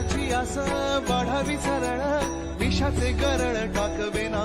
विठ्ठलाची आस वाढावी सरळ विषाचे गरळ टाकवेना